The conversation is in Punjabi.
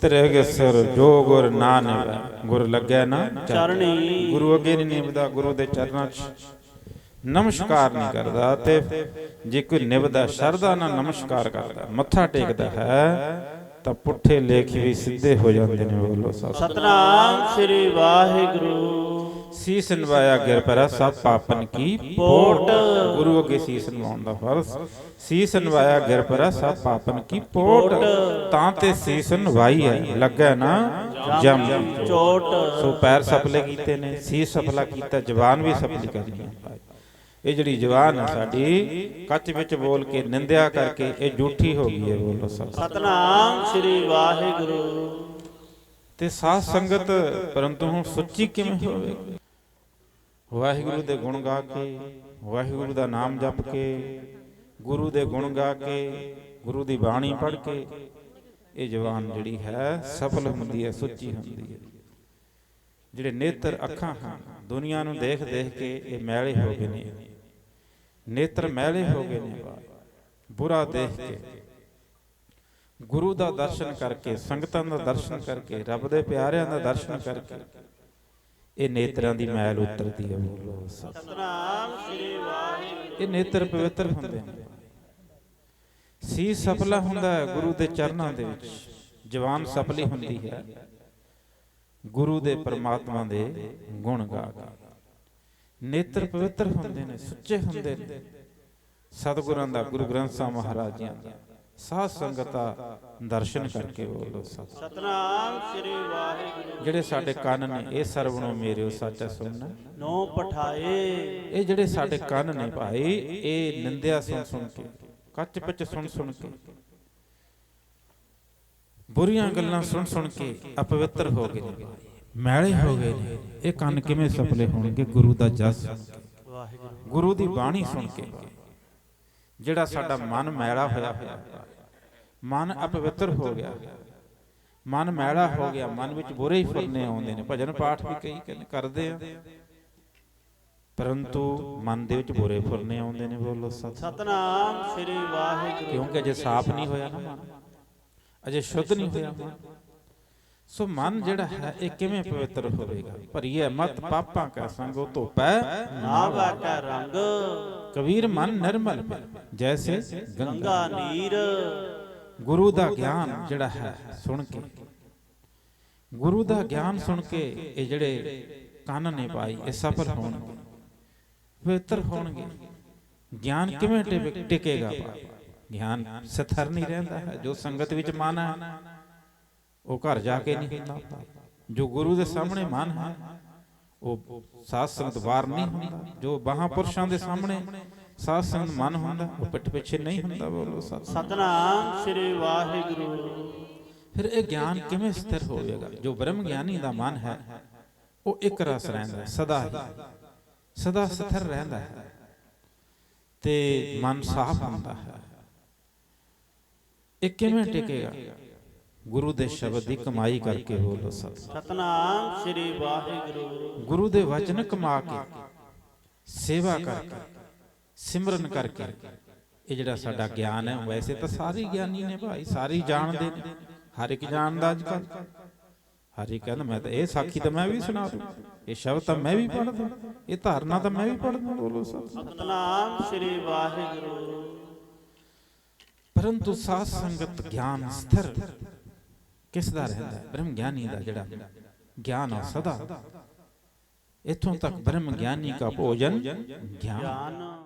ਤ੍ਰਿਗ ਸਿਰ ਜੋ ਗੁਰ ਨਾ ਨਿਵੈ ਗੁਰ ਲੱਗੈ ਨਾ ਚਰਣੀ। ਗੁਰੂ ਅੱਗੇ ਨਹੀਂ ਨਿਭਦਾ ਗੁਰੂ ਦੇ ਚਰਨਾਂ 'ਚ। ਨਮਸਕਾਰ ਨਹੀਂ ਕਰਦਾ ਤੇ ਜੇ ਕੋਈ ਨਿਭਦਾ ਸ਼ਰਧਾ ਨਾਲ ਨਮਸਕਾਰ ਕਰਦਾ। ਮੱਥਾ ਟੇਕਦਾ ਹੈ ਤਾਂ ਪੁੱਠੇ ਲੇਖ ਵੀ ਸਿੱਧੇ ਹੋ ਜਾਂਦੇ ਨੇ। ਬੋਲੋ ਸਤਿ ਸਤਨਾਮ ਸ੍ਰੀ ਵਾਹਿਗੁਰੂ। ਸੀਸ ਨਵਾਇਆ ਗਿਰ ਪਰਾ ਸਭ ਪਾਪਨ ਕੀ ਪੋਟ। ਗੁਰੂ ਅੱਗੇ ਸੀਸ ਨਵਾਉਣ ਦਾ ਫਰਜ਼। ਸੀਸ ਨਵਾਇਆ ਗਿਰ ਪਰਾ ਸਭ ਪਾਪਨ ਕੀ ਪੋਟ। ਤਾਂ ਤੇ ਸੀਸ ਨਵਾਈ ਹੈ ਲੱਗਾ ਨਾ ਜਮ। ਚੋਟ ਸੋ ਪੈਰ ਸਫਲੇ ਕੀਤੇ ਨੇ ਸੀਸ ਸਫਲਾ ਕੀਤਾ ਜ਼ਬਾਨ ਵੀ ਸਫਲੀ ਕਰਨੀ ਹੈ। ਇਹ ਜਿਹੜੀ ਜ਼ਬਾਨ ਹੈ ਸਾਡੀ ਕੱਚ ਵਿੱਚ ਬੋਲ ਕੇ ਨਿੰਦਿਆ ਕਰਕੇ ਇਹ ਝੂਠੀ ਹੋ ਗਈ ਹੈ ਬੋਲੋ ਸਤਨਾਮ ਸ੍ਰੀ ਵਾਹਿਗੁਰੂ। ਤੇ ਸਾਧ ਸੰਗਤ ਪਰੰਤੂ ਹੁਣ ਸੁੱਚੀ ਕਿਵੇਂ ਹੋਵੇਗੀ? ਵਾਹਿਗੁਰੂ ਦੇ ਗੁਣ ਗਾ ਕੇ, ਵਾਹਿਗੁਰੂ ਦਾ ਨਾਮ ਜਪ ਕੇ, ਗੁਰੂ ਦੇ ਗੁਣ ਗਾ ਕੇ, ਗੁਰੂ ਦੀ ਬਾਣੀ ਪੜ੍ਹ ਕੇ, ਇਹ ਜਵਾਨ ਜਿਹੜੀ ਹੈ ਸਫਲ ਹੁੰਦੀ ਹੈ, ਸੁੱਚੀ ਹੁੰਦੀ ਹੈ। ਜਿਹੜੇ ਨੇਤਰ ਅੱਖਾਂ ਹਨ, ਦੁਨੀਆ ਨੂੰ ਦੇਖ ਦੇਖ ਕੇ ਇਹ ਮੈਲੇ ਹੋ ਗਏ ਨੇ। ਨੇਤਰ ਮੈਲੇ ਹੋ ਗਏ ਨੇ। ਬੁਰਾ ਦੇਖ ਕੇ, ਗੁਰੂ ਦਾ ਦਰਸ਼ਨ ਕਰਕੇ, ਸੰਗਤਾਂ ਦਾ ਦਰਸ਼ਨ ਕਰਕੇ, ਰੱਬ ਦੇ ਪਿਆਰਿਆਂ ਦਾ ਦਰਸ਼ਨ ਕਰਕੇ ਇਹ ਨੇਤਰਾਂ ਦੀ ਮੈਲ ਉਤਰਦੀ ਹੈ ਬੋਲੋ ਸਤਨਾਮ ਸ੍ਰੀ ਵਾਹਿਗੁਰੂ। ਇਹ ਨੇਤਰ ਪਵਿੱਤਰ ਹੁੰਦੇ ਨੇ। ਸੀ ਸਫਲਾ ਹੁੰਦਾ ਹੈ ਗੁਰੂ ਦੇ ਚਰਨਾਂ ਦੇ ਵਿੱਚ। ਜਵਾਨ ਸਫਲੀ ਹੁੰਦੀ ਹੈ। ਗੁਰੂ ਦੇ ਪਰਮਾਤਮਾ ਦੇ ਗੁਣ ਗਾ ਕੇ ਨੇਤਰ ਪਵਿੱਤਰ ਹੁੰਦੇ ਨੇ ਸੁੱਚੇ ਹੁੰਦੇ ਨੇ। ਸਤਿਗੁਰਾਂ ਦਾ ਗੁਰੂ ਗ੍ਰੰਥ ਸਾਹਿਬ ਮਹਾਰਾਜ ਜੀ ਦਾ। ਸਾਧ ਸੰਗਤਾ ਦਰਸ਼ਨ ਕਰਕੇ ਬੋਲੋ ਸਤਿ ਸਤਨਾਮ ਸ੍ਰੀ ਵਾਹਿਗੁਰੂ। ਜਿਹੜੇ ਸਾਡੇ ਕੰਨ ਨੇ ਇਹ ਸਰਵਣੋ ਮੇਰਿਓ ਸੱਚਾ ਸੁਣਨਾ। ਨੋ ਪਠਾਏ। ਇਹ ਜਿਹੜੇ ਸਾਡੇ ਕੰਨ ਨੇ ਭਾਈ ਇਹ ਨਿੰਦਿਆ ਸੁਣ ਸੁਣ ਕੇ ਕੱਚ ਪਿੱਚ ਸੁਣ ਸੁਣ ਕੇ ਬੁਰੀਆਂ ਗੱਲਾਂ ਸੁਣ ਸੁਣ ਕੇ ਅਪਵਿੱਤਰ ਹੋ ਗਏ ਨੇ ਮੈਲੇ ਹੋ ਗਏ ਨੇ। ਇਹ ਕੰਨ ਕਿਵੇਂ ਸਫਲੇ ਹੋਣਗੇ ਗੁਰੂ ਦਾ ਜਸ ਵਾਹਿਗੁਰੂ। ਗੁਰੂ ਦੀ ਬਾਣੀ ਸੁਣ ਕੇ। ਜਿਹੜਾ ਸਾਡਾ ਮਨ ਮੈਲਾ ਹੋਇਆ ਹੋਇਆ। ਮਨ ਅਪਵਿੱਤਰ ਹੋ ਗਿਆ। ਮਨ ਮੈਲਾ ਹੋ ਗਿਆ। ਮਨ ਵਿੱਚ ਬੁਰੇ ਹੀ ਫੁਰਨੇ ਆਉਂਦੇ ਨੇ। ਭਜਨ ਪਾਠ ਵੀ ਕਈ ਕਰਦੇ ਆ। ਪਰੰਤੂ ਮਨ ਦੇ ਵਿੱਚ ਬੁਰੇ ਫੁਰਨੇ ਆਉਂਦੇ ਨੇ ਬੋਲੋ ਸਤਿ ਸਤਨਾਮ ਸ੍ਰੀ ਵਾਹਿਗੁਰੂ। ਕਿਉਂਕਿ ਅਜੇ ਸਾਫ਼ ਨਹੀਂ ਹੋਇਆ ਨਾ ਮਨ। ਅਜੇ ਸ਼ੁੱਧ ਨਹੀਂ ਹੋਇਆ ਮਨ। ਸੋ ਮਨ ਜਿਹੜਾ ਹੈ, ਇਹ ਕਿਵੇਂ ਪਵਿੱਤਰ ਹੋਵੇਗਾ? ਭਰੀਏ ਮਤ ਪਾਪਾਂ ਕਾ ਸੰਗੋ ਧੋਪੈ ਨਾ ਵਾਕਾ ਰੰਗ। ਕਬੀਰ ਮਨ ਨਿਰਮਲ ਜੈਸੇ ਗੰਗਾ ਨੀਰ। ਗੁਰੂ ਦਾ ਗਿਆਨ ਜਿਹੜਾ ਹੈ, ਸੁਣ ਕੇ। ਗੁਰੂ ਦਾ ਗਿਆਨ ਸੁਣ ਕੇ ਇਹ ਜਿਹੜੇ ਕੰਨ ਨੇ ਪਾਈ ਇਹ ਸਫਲ ਹੋਣਗੇ। ਪਵਿੱਤਰ ਹੋਣਗੇ। ਗਿਆਨ ਕਿਵੇਂ ਟਿਕੇਗਾ ਗਿਆਨ ਸਥਰ ਨਹੀਂ ਰਹਿੰਦਾ ਹੈ, ਜੋ ਸੰਗਤ ਵਿੱਚ ਮਨ ਹੈ ਉਹ ਘਰ ਜਾ ਕੇ ਨਹੀਂ ਹੁੰਦਾ। ਜੋ ਗੁਰੂ ਦੇ ਸਾਹਮਣੇ ਮਨ ਹੈ ਉਹ ਸਾਧ ਸੰਗਤ ਵਾਰ ਨਹੀਂ ਹੁੰਦਾ। ਜੋ ਮਹਾਂਪੁਰਸ਼ਾਂ ਦੇ ਸਾਹਮਣੇ ਸਾਧ ਸੰਗਤ ਮਨ ਹੁੰਦਾ ਉਹ ਪਿੱਠ ਪਿੱਛੇ ਨਹੀਂ ਹੁੰਦਾ ਬੋਲੋ ਸਤਿ ਸਤਨਾਮ ਸ੍ਰੀ ਵਾਹਿਗੁਰੂ। ਫਿਰ ਇਹ ਗਿਆਨ ਕਿਵੇਂ ਸਥਿਰ ਹੋਵੇਗਾ ਜੋ ਬ੍ਰਹਮ ਗਿਆਨੀ ਦਾ ਮਨ ਹੈ ਉਹ ਇੱਕ ਰਸ ਰਹਿੰਦਾ ਸਦਾ ਹੀ। ਸਦਾ ਸਥਿਰ ਰਹਿੰਦਾ ਹੈ। ਤੇ ਮਨ ਸਾਫ਼ ਹੁੰਦਾ ਹੈ। ਇਹ ਕਿਵੇਂ ਟਿਕੇਗਾ? ਗੁਰੂ ਦੇ ਸ਼ਬਦ ਦੀ ਕਮਾਈ ਕਰਕੇ ਬੋਲੋ ਸਤ ਸਤਨਾਮ ਸ੍ਰੀ ਵਾਹਿਗੁਰੂ। ਗੁਰੂ ਦੇ ਵਚਨ ਕਮਾ ਕੇ ਸੇਵਾ ਕਰਕੇ ਸਿਮਰਨ ਕਰਕੇ। ਇਹ ਜਿਹੜਾ ਸਾਡਾ ਗਿਆਨ ਹੈ ਵੈਸੇ ਤਾਂ ਸਾਰੇ ਗਿਆਨੀ ਨੇ ਭਾਈ ਸਾਰੇ ਹੀ ਜਾਣਦੇ ਨੇ। ਹਰ ਇੱਕ ਜਾਣਦਾ ਅੱਜ ਕੱਲ ਹਰ ਇੱਕ ਕਹਿੰਦਾ ਮੈਂ ਤਾਂ ਇਹ ਸਾਖੀ ਤਾਂ ਮੈਂ ਵੀ ਸੁਣਾ ਦੂੰ। ਇਹ ਸ਼ਬਦ ਤਾਂ ਮੈਂ ਵੀ ਪੜ੍ਹ ਦੂੰ। ਇਹ ਧਾਰਨਾ ਤਾਂ ਮੈਂ ਵੀ ਪੜ੍ਹ ਦੂੰ ਬੋਲੋ ਸਤ ਸਤਨਾਮ ਸ੍ਰੀ ਵਾਹਿਗੁਰੂ। ਪਰੰਤੂ ਸਾਧ ਸੰਗਤ ਗਿਆਨ ਸਥਿਰ ਕਿਸ ਦਾ ਰਹਿੰਦਾ ਬ੍ਰਹਮ ਗਿਆਨੀ ਦਾ ਜਿਹੜਾ ਗਿਆਨ ਆ ਸਦਾ। ਇਥੋਂ ਤੱਕ ਬ੍ਰਹਮ ਗਿਆਨੀ ਦਾ ਭੋਜਨ ਗਿਆਨ